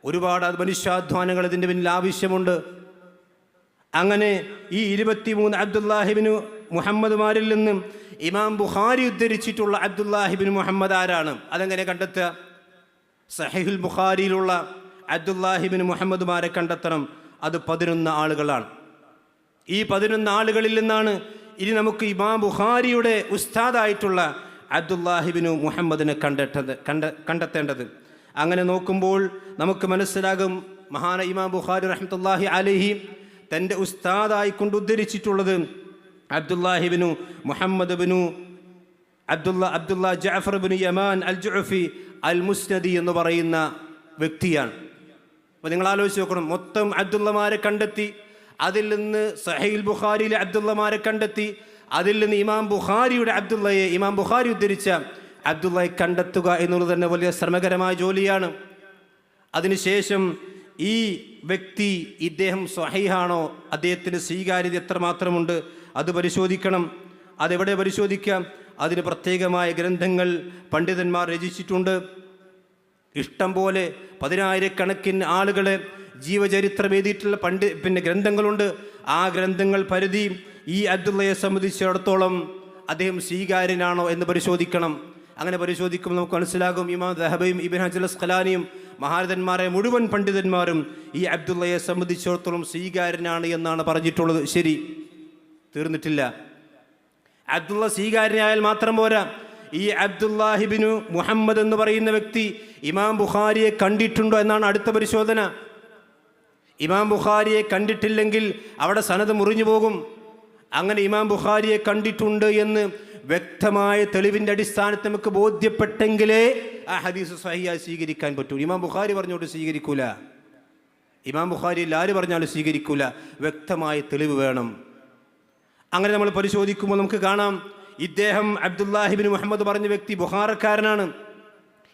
ഒരുപാട് മനുഷ്യാധ്വാനങ്ങൾ ഇതിന്റെ പിന്നിൽ ആവശ്യമുണ്ട്. അങ്ങനെ ഈ ഇരുപത്തിമൂന്ന് അബ്ദുല്ലാഹിബിന് മുഹമ്മദ്മാരിൽ നിന്നും ഇമാം ബുഖാരി ഉദ്ധരിച്ചിട്ടുള്ള അബ്ദുല്ലാഹിബിൻ മുഹമ്മദ് ആരാണ്? അതെങ്ങനെ കണ്ടെത്തുക? സഹിഹുൽ ബുഖാരിയിലുള്ള അബ്ദുല്ലാഹിബിൻ മുഹമ്മദ്മാരെ കണ്ടെത്തണം. അത് പതിനൊന്ന് ആളുകളാണ്. ഈ പതിനൊന്ന് ആളുകളിൽ നിന്നാണ് ഇനി നമുക്ക് ഇമാം ബുഖാരിയുടെ ഉസ്താദായിട്ടുള്ള അബ്ദുല്ലാഹിബിനു മുഹമ്മദിനെ കണ്ടെത്തത് കണ്ട കണ്ടെത്തേണ്ടത്. അങ്ങനെ നോക്കുമ്പോൾ നമുക്ക് മനസ്സിലാകും. മഹാന ഇമാം ബുഖാരി റഹ്മത്തുല്ലാഹി അലഹി തന്റെ ഉസ്താദായി കൊണ്ട് ഉദ്ധരിച്ചിട്ടുള്ളത് അബ്ദുല്ലാഹിബിനു Muhammad Binu Abdullah Abdullah Jafar bin Yaman al Jufi al Musnadi എന്ന് പറയുന്ന വ്യക്തിയാണ്. അപ്പോൾ നിങ്ങൾ ആലോചിച്ച് നോക്കണം. മൊത്തം അബ്ദുള്ളമാരെ കണ്ടെത്തി അതിൽ നിന്ന് സഹൈൽ ബുഖാരിയിലെ അബ്ദുള്ളമാരെ കണ്ടെത്തി അതിൽ നിന്ന് ഇമാം ബുഖാരിയുടെ അബ്ദുള്ളയെ ഇമാം ബുഖാരി ഉദ്ധരിച്ച അബ്ദുള്ളയെ കണ്ടെത്തുക എന്നുള്ളത് തന്നെ വലിയ ശ്രമകരമായ ജോലിയാണ്. അതിനുശേഷം ഈ വ്യക്തി ഇദ്ദേഹം സ്വഹൈഹാണോ? അദ്ദേഹത്തിന് സ്വീകാര്യത എത്രമാത്രമുണ്ട്? അത് പരിശോധിക്കണം. അതെവിടെ പരിശോധിക്കാം? അതിന് പ്രത്യേകമായ ഗ്രന്ഥങ്ങൾ പണ്ഡിതന്മാർ രചിച്ചിട്ടുണ്ട്. ഇഷ്ടം പോലെ പതിനായിരക്കണക്കിന് ആളുകളെ ജീവചരിത്രം എഴുതിയിട്ടുള്ള പണ്ട് പിന്നെ ഗ്രന്ഥങ്ങളുണ്ട്. ആ ഗ്രന്ഥങ്ങൾ പരിധി ഈ അബ്ദുള്ളയെ സംബന്ധിച്ചിടത്തോളം അദ്ദേഹം സ്വീകാര്യനാണോ എന്ന് പരിശോധിക്കണം. അങ്ങനെ പരിശോധിക്കുമ്പോൾ നമുക്ക് മനസ്സിലാകും ഇമാം ദഹബയും ഇബിൻ ഹജൽ സ്ഖലാനിയും മഹാരഥന്മാരെ മുഴുവൻ പണ്ഡിതന്മാരും ഈ അബ്ദുള്ളയെ സംബന്ധിച്ചിടത്തോളം സ്വീകാര്യനാണ് എന്നാണ് പറഞ്ഞിട്ടുള്ളത്. ശരി. തീർന്നിട്ടില്ല. അബ്ദുള്ള സ്വീകാര്യനായാൽ മാത്രം പോരാ. ഈ അബ്ദുല്ലാഹിബിനു മുഹമ്മദ് എന്ന് പറയുന്ന വ്യക്തി ഇമാം ബുഖാരിയെ കണ്ടിട്ടുണ്ടോ എന്നാണ് അടുത്ത പരിശോധന. ഇമാം ബുഖാരിയെ കണ്ടിട്ടില്ലെങ്കിൽ അവിടെ സനത് മുറിഞ്ഞു പോകും. അങ്ങനെ ഇമാം ബുഖാരിയെ കണ്ടിട്ടുണ്ട് എന്ന് വ്യക്തമായ തെളിവിന്റെ അടിസ്ഥാനത്തിൽ നമുക്ക് ബോധ്യപ്പെട്ടെങ്കിലേ ആ ഹദീസ് സഹിയായി സ്വീകരിക്കാൻ പറ്റൂ. ഇമാം ബുഖാരി പറഞ്ഞോട്ട് സ്വീകരിക്കൂല. ഇമാം ബുഖാരി ആര് പറഞ്ഞാലും സ്വീകരിക്കൂല. വ്യക്തമായ തെളിവ് വേണം. അങ്ങനെ നമ്മൾ പരിശോധിക്കുമ്പോൾ നമുക്ക് കാണാം ഇദ്ദേഹം അബ്ദുല്ലാഹിബിൻ മുഹമ്മദ് പറഞ്ഞ വ്യക്തി ബുഹാറക്കാരനാണ്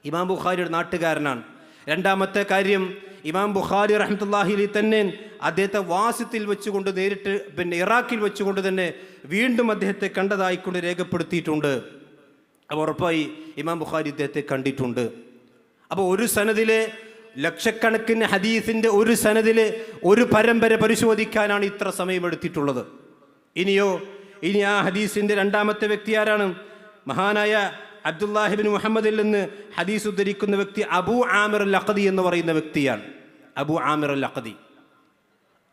ഇമാം ബുഖാരിയുടെ നാട്ടുകാരനാണ്. രണ്ടാമത്തെ കാര്യം ഇമാം ബുഖാരി റഹ്മത്തുല്ലാഹിലി തന്നെ അദ്ദേഹത്തെ വാസ്യത്തിൽ വെച്ചുകൊണ്ട് നേരിട്ട് പിന്നെ ഇറാഖിൽ വെച്ചുകൊണ്ട് തന്നെ വീണ്ടും അദ്ദേഹത്തെ കണ്ടതായിക്കൊണ്ട് രേഖപ്പെടുത്തിയിട്ടുണ്ട്. അപ്പോൾ ഉറപ്പായി ഇമാം ബുഖാരി ഇദ്ദേഹത്തെ കണ്ടിട്ടുണ്ട്. അപ്പോൾ ഒരു സനദിലെ ലക്ഷക്കണക്കിന് ഹദീസിന്റെ ഒരു സനദിലെ ഒരു പരമ്പര പരിശോധിക്കാനാണ് ഇത്ര സമയമെടുത്തിട്ടുള്ളത്. ഇനിയോ ഇനി ആ ഹദീസിന്റെ രണ്ടാമത്തെ വ്യക്തി ആരാണ്? മഹാനായ അബ്ദുല്ലാഹിബിൻ മുഹമ്മദിൽ നിന്ന് ഹദീസ് ഉദ്ധരിക്കുന്ന വ്യക്തി അബു ആമിർ ലഖദി എന്ന് പറയുന്ന വ്യക്തിയാണ്. അബൂ ആമിർ അൽ അഖദി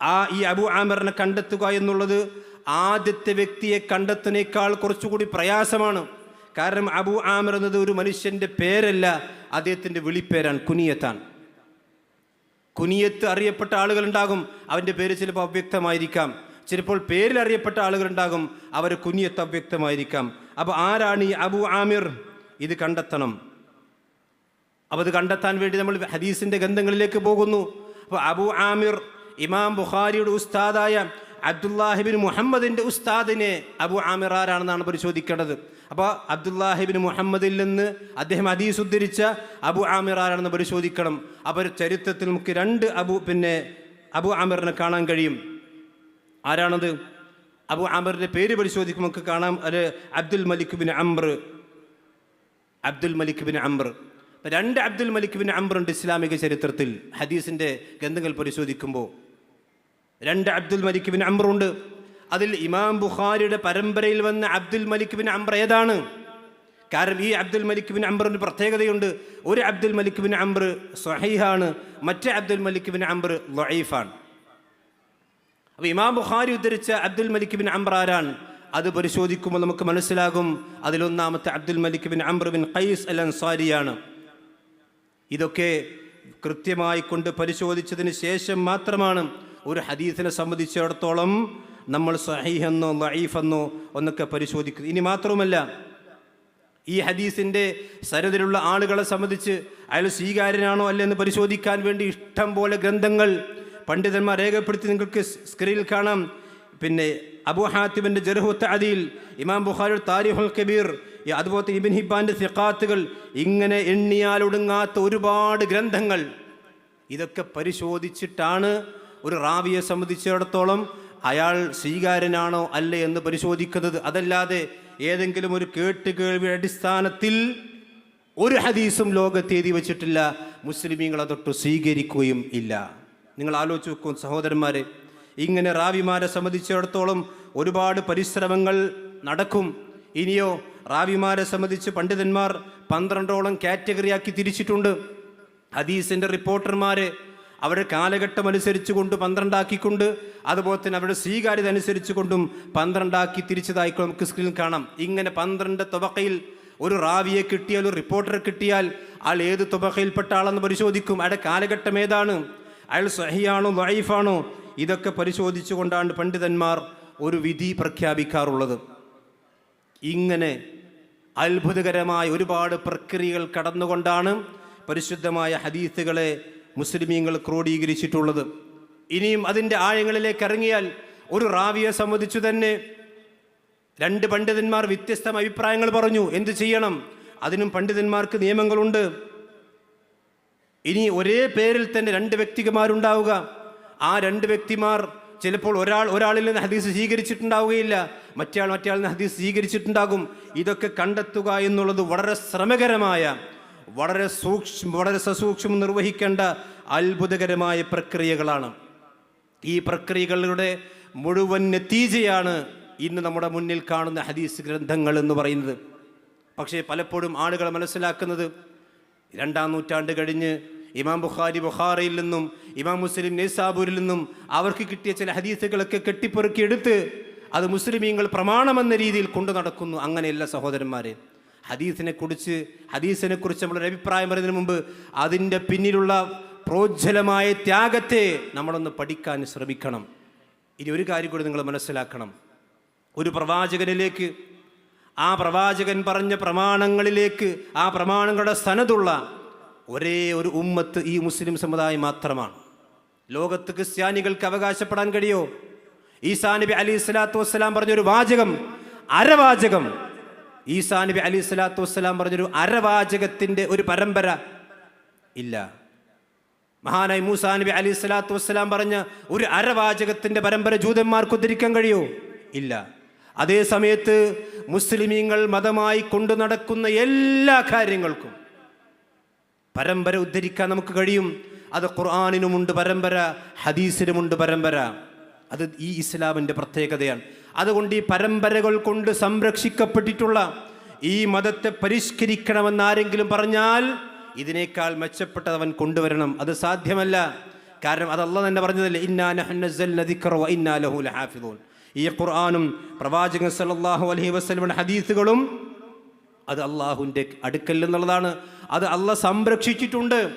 ആ ഈ അബു ആമിറിനെ കണ്ടെത്തുക എന്നുള്ളത് ആദ്യത്തെ വ്യക്തിയെ കണ്ടെത്തുന്നേക്കാൾ കുറച്ചുകൂടി പ്രയാസമാണ്. കാരണം അബു ആമിർ എന്നത് ഒരു മനുഷ്യന്റെ പേരല്ല അദ്ദേഹത്തിന്റെ വിളിപ്പേരാണ് കുനിയത്താണ്. കുനിയത്ത് അറിയപ്പെട്ട ആളുകളുണ്ടാകും അവന്റെ പേര് ചിലപ്പോൾ അവ്യക്തമായിരിക്കാം. ചിലപ്പോൾ പേരിൽ അറിയപ്പെട്ട ആളുകളുണ്ടാകും അവർ കുനിയത്ത് അവ്യക്തമായിരിക്കാം. അപ്പോൾ ആരാണ് ഈ അബു ആമിർ? ഇത് കണ്ടെത്തണം. അപ്പോൾ അത് കണ്ടെത്താൻ വേണ്ടി നമ്മൾ ഹദീസിന്റെ ഗന്ധങ്ങളിലേക്ക് പോകുന്നു. അപ്പോൾ അബു ആമിർ ഇമാം ബുഖാരിയുടെ ഉസ്താദായ അബ്ദുല്ലാഹിബിൻ മുഹമ്മദിന്റെ ഉസ്താദിനെ അബു ആമിർ ആരാണെന്നാണ് പരിശോധിക്കേണ്ടത്? അപ്പോൾ അബ്ദുല്ലാഹിബിൻ മുഹമ്മദിൽ നിന്ന് അദ്ദേഹം ഹദീസ് ഉദ്ധരിച്ച അബു ആമിർ ആരാണെന്ന് പരിശോധിക്കണം. അപ്പോൾ ചരിത്രത്തിൽ നമുക്ക് രണ്ട് അബു പിന്നെ അബു ആമിറിനെ കാണാൻ കഴിയും. ആരാണത്? അബു ആമിറിന്റെ പേര് പരിശോധിക്കുമ്പോൾ നമുക്ക് കാണാം. അത് അബ്ദുൽ മലിക് ബിൻ അമ്ര അബ്ദുൽ മലിക് ബിൻ അപ്പൊ രണ്ട് അബ്ദുൽ മലിക് ബിൻ അംർ ഉണ്ട് ഇസ്ലാമിക ചരിത്രത്തിൽ. ഹദീസിന്റെ ഗ്രന്ഥങ്ങൾ പരിശോധിക്കുമ്പോൾ രണ്ട് അബ്ദുൽ മലിക് ബിൻ അംർ ഉണ്ട്. അതിൽ ഇമാം ബുഖാരിയുടെ പരമ്പരയിൽ വന്ന അബ്ദുൽ മലിക് ബിൻ അംബർ ഏതാണ്? കാരണം ഈ അബ്ദുൽ മലിക് ബിൻ അംബറിന് പ്രത്യേകതയുണ്ട്. ഒരു അബ്ദുൽ മലിക് ബിൻ അംബർ സ്വഹീഹാണ് മറ്റേ അബ്ദുൽ മലിക് ബിൻ അംബർ ലൊയീഫാണ്. അപ്പോൾ ഇമാം ബുഖാരി ഉദ്ധരിച്ച അബ്ദുൽ മലിക് ബിൻ അംബർ ആരാണ്? അത് പരിശോധിക്കുമ്പോൾ നമുക്ക് മനസ്സിലാകും. അതിലൊന്നാമത്തെ Abdul Malik bin Ambar bin Qais al അൻസാരിയാണ്. ഇതൊക്കെ കൃത്യമായി കൊണ്ട് പരിശോധിച്ചതിന് ശേഷം മാത്രമാണ് ഒരു ഹദീസിനെ സംബന്ധിച്ചിടത്തോളം നമ്മൾ സഹീഹെന്നോ ലൈഫെന്നോ ഒന്നൊക്കെ പരിശോധിക്കുന്നത്. ഇനി മാത്രവുമല്ല ഈ ഹദീസിന്റെ സരതിലുള്ള ആളുകളെ സംബന്ധിച്ച് അയാൾ സ്വീകാര്യനാണോ അല്ലെന്ന് പരിശോധിക്കാൻ വേണ്ടി ഇഷ്ടം പോലെ ഗ്രന്ഥങ്ങൾ പണ്ഡിതന്മാർ രേഖപ്പെടുത്തി നിങ്ങൾക്ക് സ്ക്രീനിൽ കാണാം. പിന്നെ അബു ഹാത്തിബിന്റെ ജർഹുത്ത് അദിയിൽ ഇമാം ബുഖാരി താരിഫുൽ കബീർ അതുപോലത്തെ ഇബിൻ ഹിബാന്റെ സിഖാത്തുകൾ ഇങ്ങനെ എണ്ണിയാലൊടുങ്ങാത്ത ഒരുപാട് ഗ്രന്ഥങ്ങൾ. ഇതൊക്കെ പരിശോധിച്ചിട്ടാണ് ഒരു റാവിയെ സംബന്ധിച്ചിടത്തോളം അയാൾ സ്വീകാരനാണോ അല്ലേ എന്ന് പരിശോധിക്കുന്നത്. അതല്ലാതെ ഏതെങ്കിലും ഒരു കേട്ടുകേൾവിയുടെ അടിസ്ഥാനത്തിൽ ഒരു ഹദീസും ലോകത്ത് എഴുതി വെച്ചിട്ടില്ല. മുസ്ലിമീങ്ങൾ അതൊട്ട് സ്വീകരിക്കുകയും ഇല്ല. നിങ്ങൾ ആലോചിച്ച് നോക്കും സഹോദരന്മാരെ ഇങ്ങനെ റാവിമാരെ സംബന്ധിച്ചിടത്തോളം ഒരുപാട് പരിശ്രമങ്ങൾ നടക്കും. ഇനിയോ റാവിമാരെ സംബന്ധിച്ച് പണ്ഡിതന്മാർ പന്ത്രണ്ടോളം കാറ്റഗറിയാക്കി തിരിച്ചിട്ടുണ്ട്. ഹദീസിന്റെ റിപ്പോർട്ടർമാരെ അവരുടെ കാലഘട്ടം അനുസരിച്ചുകൊണ്ട് പന്ത്രണ്ടാക്കിക്കൊണ്ട് അതുപോലെ തന്നെ അവരുടെ സ്വീകാര്യത അനുസരിച്ചുകൊണ്ടും പന്ത്രണ്ടാക്കി തിരിച്ചതായി നമുക്ക് സ്ക്രീനിൽ കാണാം. ഇങ്ങനെ പന്ത്രണ്ട് തുവക്കയിൽ ഒരു റാവിയെ കിട്ടിയാൽ ഒരു റിപ്പോർട്ടറെ കിട്ടിയാൽ ആൾ ഏത് തുവക്കയിൽപ്പെട്ട ആളെന്ന് പരിശോധിക്കും. അയാളുടെ കാലഘട്ടം ഏതാണ്? അയാൾ സഹിയാണോ ലൈഫാണോ ഇതൊക്കെ പരിശോധിച്ചുകൊണ്ടാണ് പണ്ഡിതന്മാർ ഒരു വിധി പ്രഖ്യാപിക്കാറുള്ളത്. ഇങ്ങനെ അത്ഭുതകരമായ ഒരുപാട് പ്രക്രിയകൾ കടന്നുകൊണ്ടാണ് പരിശുദ്ധമായ ഹദീസുകളെ മുസ്ലിമീങ്ങൾ ക്രോഡീകരിച്ചിട്ടുള്ളത്. ഇനിയും അതിന്റെ ആഴങ്ങളിലേക്ക് ഇറങ്ങിയാൽ ഒരു റാവിയെ സംബന്ധിച്ചു തന്നെ രണ്ട് പണ്ഡിതന്മാർ വ്യത്യസ്ത അഭിപ്രായങ്ങൾ പറഞ്ഞു. എന്ത് ചെയ്യണം? അതിനും പണ്ഡിതന്മാർക്ക് നിയമങ്ങളുണ്ട്. ഇനി ഒരേ പേരിൽ തന്നെ രണ്ട് വ്യക്തിമാരുണ്ടാവുക ആ രണ്ട് വ്യക്തിമാർ ചിലപ്പോൾ ഒരാൾ ഒരാളിൽ നിന്ന് ഹദീസ് സ്വീകരിച്ചിട്ടുണ്ടാവുകയില്ല. മറ്റയാൾ മറ്റയാളിൽ നിന്ന് ഹദീസ് സ്വീകരിച്ചിട്ടുണ്ടാകും. ഇതൊക്കെ കണ്ടെത്തുക എന്നുള്ളത് വളരെ ശ്രമകരമായ വളരെ സൂക്ഷ്മ വളരെ സസൂക്ഷ്മം നിർവഹിക്കേണ്ട അത്ഭുതകരമായ പ്രക്രിയകളാണ്. ഈ പ്രക്രിയകളുടെ മുഴുവൻ നത്തീജയാണ് ഇന്ന് നമ്മുടെ മുന്നിൽ കാണുന്ന ഹദീസ് ഗ്രന്ഥങ്ങൾ എന്ന് പറയുന്നത്. പക്ഷേ പലപ്പോഴും ആളുകൾ മനസ്സിലാക്കുന്നത് രണ്ടാം നൂറ്റാണ്ട് കഴിഞ്ഞ് ഇമാം ബുഖാരി ബുഖാറയിൽ നിന്നും ഇമാം മുസ്ലിം നെയ്സാബൂരിൽ നിന്നും അവർക്ക് കിട്ടിയ ചില ഹദീസുകളൊക്കെ കെട്ടിപ്പെറുക്കി എടുത്ത് അത് മുസ്ലിമീങ്ങൾ പ്രമാണമെന്ന രീതിയിൽ കൊണ്ടു നടക്കുന്നു. അങ്ങനെയല്ല സഹോദരന്മാരെ. ഹദീസിനെ കുറിച്ച് ഹദീസിനെ കുറിച്ച് നമ്മളൊരു അഭിപ്രായം പറയുന്നതിന് മുമ്പ് അതിന്റെ പിന്നിലുള്ള പ്രോജ്വലമായ ത്യാഗത്തെ നമ്മളൊന്ന് പഠിക്കാൻ ശ്രമിക്കണം. ഇനി ഒരു കാര്യം കൂടി നിങ്ങൾ മനസ്സിലാക്കണം. ഒരു പ്രവാചകനിലേക്ക് ആ പ്രവാചകൻ പറഞ്ഞ പ്രമാണങ്ങളിലേക്ക് ആ പ്രമാണങ്ങളുടെ സനതുള്ള ഒരേ ഒരു ഉമ്മത്ത് ഈ മുസ്ലിം സമുദായം മാത്രമാണ്. ലോകത്ത് ക്രിസ്ത്യാനികൾക്ക് അവകാശപ്പെടാൻ കഴിയോ? ഈസാ നബി അലി സ്വലാത്തു വസ്സലാം പറഞ്ഞൊരു വാചകം അരവാചകം. ഈസാ നബി അലി സ്വലാത്തു വസ്സലാം പറഞ്ഞൊരു അരവാചകത്തിന്റെ ഒരു പരമ്പര ഇല്ല. മഹാനായി മൂസാ നബി അലി സ്വലാത്തു വസ്സലാം പറഞ്ഞ ഒരു അരവാചകത്തിന്റെ പരമ്പര ജൂതന്മാർക്ക് ഉദ്ധരിക്കാൻ കഴിയോ? ഇല്ല. അതേ സമയത്ത് മുസ്ലിമീങ്ങൾ മതമായി കൊണ്ടു നടക്കുന്ന എല്ലാ കാര്യങ്ങൾക്കും പരമ്പര ഉദ്ധരിക്കാൻ നമുക്ക് കഴിയും. അത് ഖുർആാനിനുമുണ്ട് പരമ്പര ഹദീസിനുമുണ്ട് പരമ്പര. അത് ഈ ഇസ്ലാമിന്റെ പ്രത്യേകതയാണ്. അതുകൊണ്ട് ഈ പരമ്പരകൾ കൊണ്ട് സംരക്ഷിക്കപ്പെട്ടിട്ടുള്ള ഈ മതത്തെ പരിഷ്കരിക്കണമെന്ന് ആരെങ്കിലും പറഞ്ഞാൽ ഇതിനേക്കാൾ മെച്ചപ്പെട്ടത് അവൻ കൊണ്ടുവരണം. അത് സാധ്യമല്ല. കാരണം അതല്ല തന്നെ പറഞ്ഞതല്ലേ ഇന്നാ ഈ ഖുർആാനും പ്രവാചകൻ സല്ലല്ലാഹു അലഹി വസ്ലമിന്റെ ഹദീസുകളും അത് അള്ളാഹുവിന്റെ അടുക്കൽ എന്നുള്ളതാണ് അത് അല്ല സംരക്ഷിച്ചിട്ടുണ്ട്.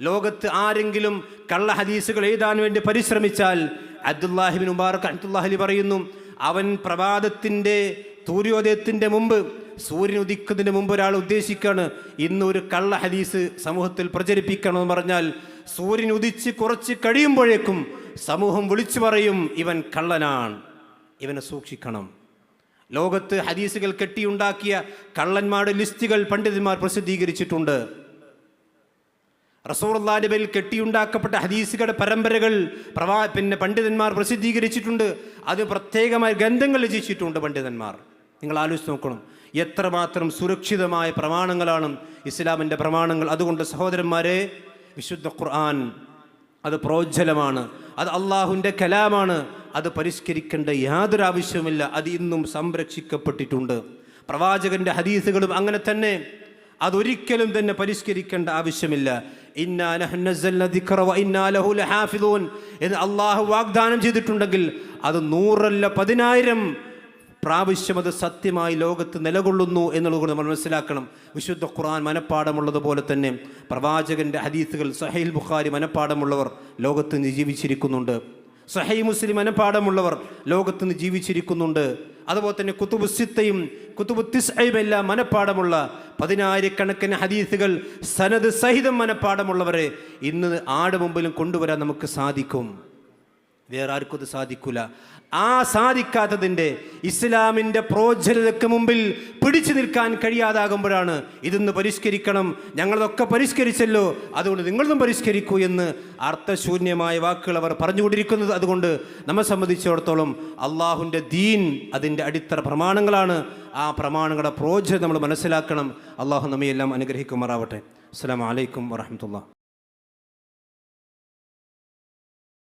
ലോകത്ത് ആരെങ്കിലും കള്ള ഹദീസുകൾ എഴുതാൻ വേണ്ടി പരിശ്രമിച്ചാൽ അബ്ദുല്ലാഹിബിൻ മുബാറക് അബ്ദുല്ലാഹലി പറയുന്നു അവൻ പ്രഭാതത്തിന്റെ സൂര്യോദയത്തിന്റെ മുമ്പ് സൂര്യൻ ഉദിക്കുന്നതിന് മുമ്പ് ഒരാൾ ഉദ്ദേശിക്കുകയാണ്. ഇന്ന് ഒരു കള്ള ഹദീസ് സമൂഹത്തിൽ പ്രചരിപ്പിക്കണമെന്ന് പറഞ്ഞാൽ സൂര്യൻ ഉദിച്ച് കുറച്ച് കഴിയുമ്പോഴേക്കും സമൂഹം വിളിച്ചു പറയും ഇവൻ കള്ളനാണ് ഇവനെ സൂക്ഷിക്കണം. ലോകത്ത് ഹദീസുകൾ കെട്ടിയുണ്ടാക്കിയ കള്ളന്മാരുടെ ലിസ്റ്റുകൾ പണ്ഡിതന്മാർ പ്രസിദ്ധീകരിച്ചിട്ടുണ്ട്. റസൂർല്ലാന്റെ പേരിൽ കെട്ടിയുണ്ടാക്കപ്പെട്ട ഹദീസുകളുടെ പരമ്പരകൾ പ്രവാ പിന്നെ പണ്ഡിതന്മാർ പ്രസിദ്ധീകരിച്ചിട്ടുണ്ട്. അത് പ്രത്യേകമായ ഗ്രന്ഥങ്ങൾ രചിച്ചിട്ടുണ്ട് പണ്ഡിതന്മാർ. നിങ്ങൾ ആലോചിച്ച് നോക്കണം. എത്രമാത്രം സുരക്ഷിതമായ പ്രമാണങ്ങളാണ് ഇസ്ലാമിന്റെ പ്രമാണങ്ങൾ. അതുകൊണ്ട് സഹോദരന്മാരെ വിശുദ്ധ ഖുർആൻ അത് പ്രോജ്ജലമാണ് അത് അള്ളാഹുവിന്റെ കലാമാണ്. അത് പരിഷ്കരിക്കേണ്ട യാതൊരു ആവശ്യവുമില്ല. അത് ഇന്നും സംരക്ഷിക്കപ്പെട്ടിട്ടുണ്ട്. പ്രവാചകന്റെ ഹദീസുകളും അങ്ങനെ തന്നെ. അതൊരിക്കലും തന്നെ പരിഷ്കരിക്കേണ്ട ആവശ്യമില്ല. എന്ന് അള്ളാഹു വാഗ്ദാനം ചെയ്തിട്ടുണ്ടെങ്കിൽ അത് നൂറല്ല പതിനായിരം പ്രാവശ്യം അത് സത്യമായി ലോകത്ത് നിലകൊള്ളുന്നു എന്നുള്ളത് നമ്മൾ മനസ്സിലാക്കണം. വിശുദ്ധ ഖുർആൻ മനഃപ്പാടമുള്ളതുപോലെ തന്നെ പ്രവാചകന്റെ ഹദീസുകൾ സഹൈൽ ബുഖാരി മനഃപ്പാടമുള്ളവർ ലോകത്ത് നിന്ന് ജീവിച്ചിരിക്കുന്നുണ്ട്. സഹൈ മുസ്ലിം മനഃപ്പാടമുള്ളവർ ലോകത്ത് നിന്ന് ജീവിച്ചിരിക്കുന്നുണ്ട്. അതുപോലെ തന്നെ കുത്തുബു സിത്തയും കുത്തുബു തിസ്അയും എല്ലാം മനഃപ്പാടമുള്ള പതിനായിരക്കണക്കിന് ഹദീസുകൾ സനത് സഹിതം മനഃപ്പാടമുള്ളവരെ ഇന്ന് ആട് മുമ്പിലും കൊണ്ടുവരാൻ നമുക്ക് സാധിക്കും. വേറെ ആർക്കും അത് സാധിക്കൂല. ആ സാധിക്കാത്തതിന്റെ ഇസ്ലാമിന്റെ പ്രോജ്വലതയ്ക്ക് മുമ്പിൽ പിടിച്ചു നിൽക്കാൻ കഴിയാതാകുമ്പോഴാണ് ഇതൊന്ന് പരിഷ്കരിക്കണം. ഞങ്ങളതൊക്കെ പരിഷ്കരിച്ചല്ലോ അതുകൊണ്ട് നിങ്ങളൊന്നും പരിഷ്കരിക്കൂ എന്ന് അർത്ഥശൂന്യമായ വാക്കുകൾ അവർ പറഞ്ഞുകൊണ്ടിരിക്കുന്നത്. അതുകൊണ്ട് നമ്മെ സംബന്ധിച്ചിടത്തോളം അള്ളാഹുവിന്റെ ദീൻ അതിന്റെ അടിത്തറ പ്രമാണങ്ങളാണ്. ആ പ്രമാണങ്ങളുടെ പ്രോജ്വലത നമ്മൾ മനസ്സിലാക്കണം. അള്ളാഹു നമ്മയെല്ലാം അനുഗ്രഹിക്കുമാറാവട്ടെ. അസ്സാം വലൈക്കും വറഹമത്തുള്ള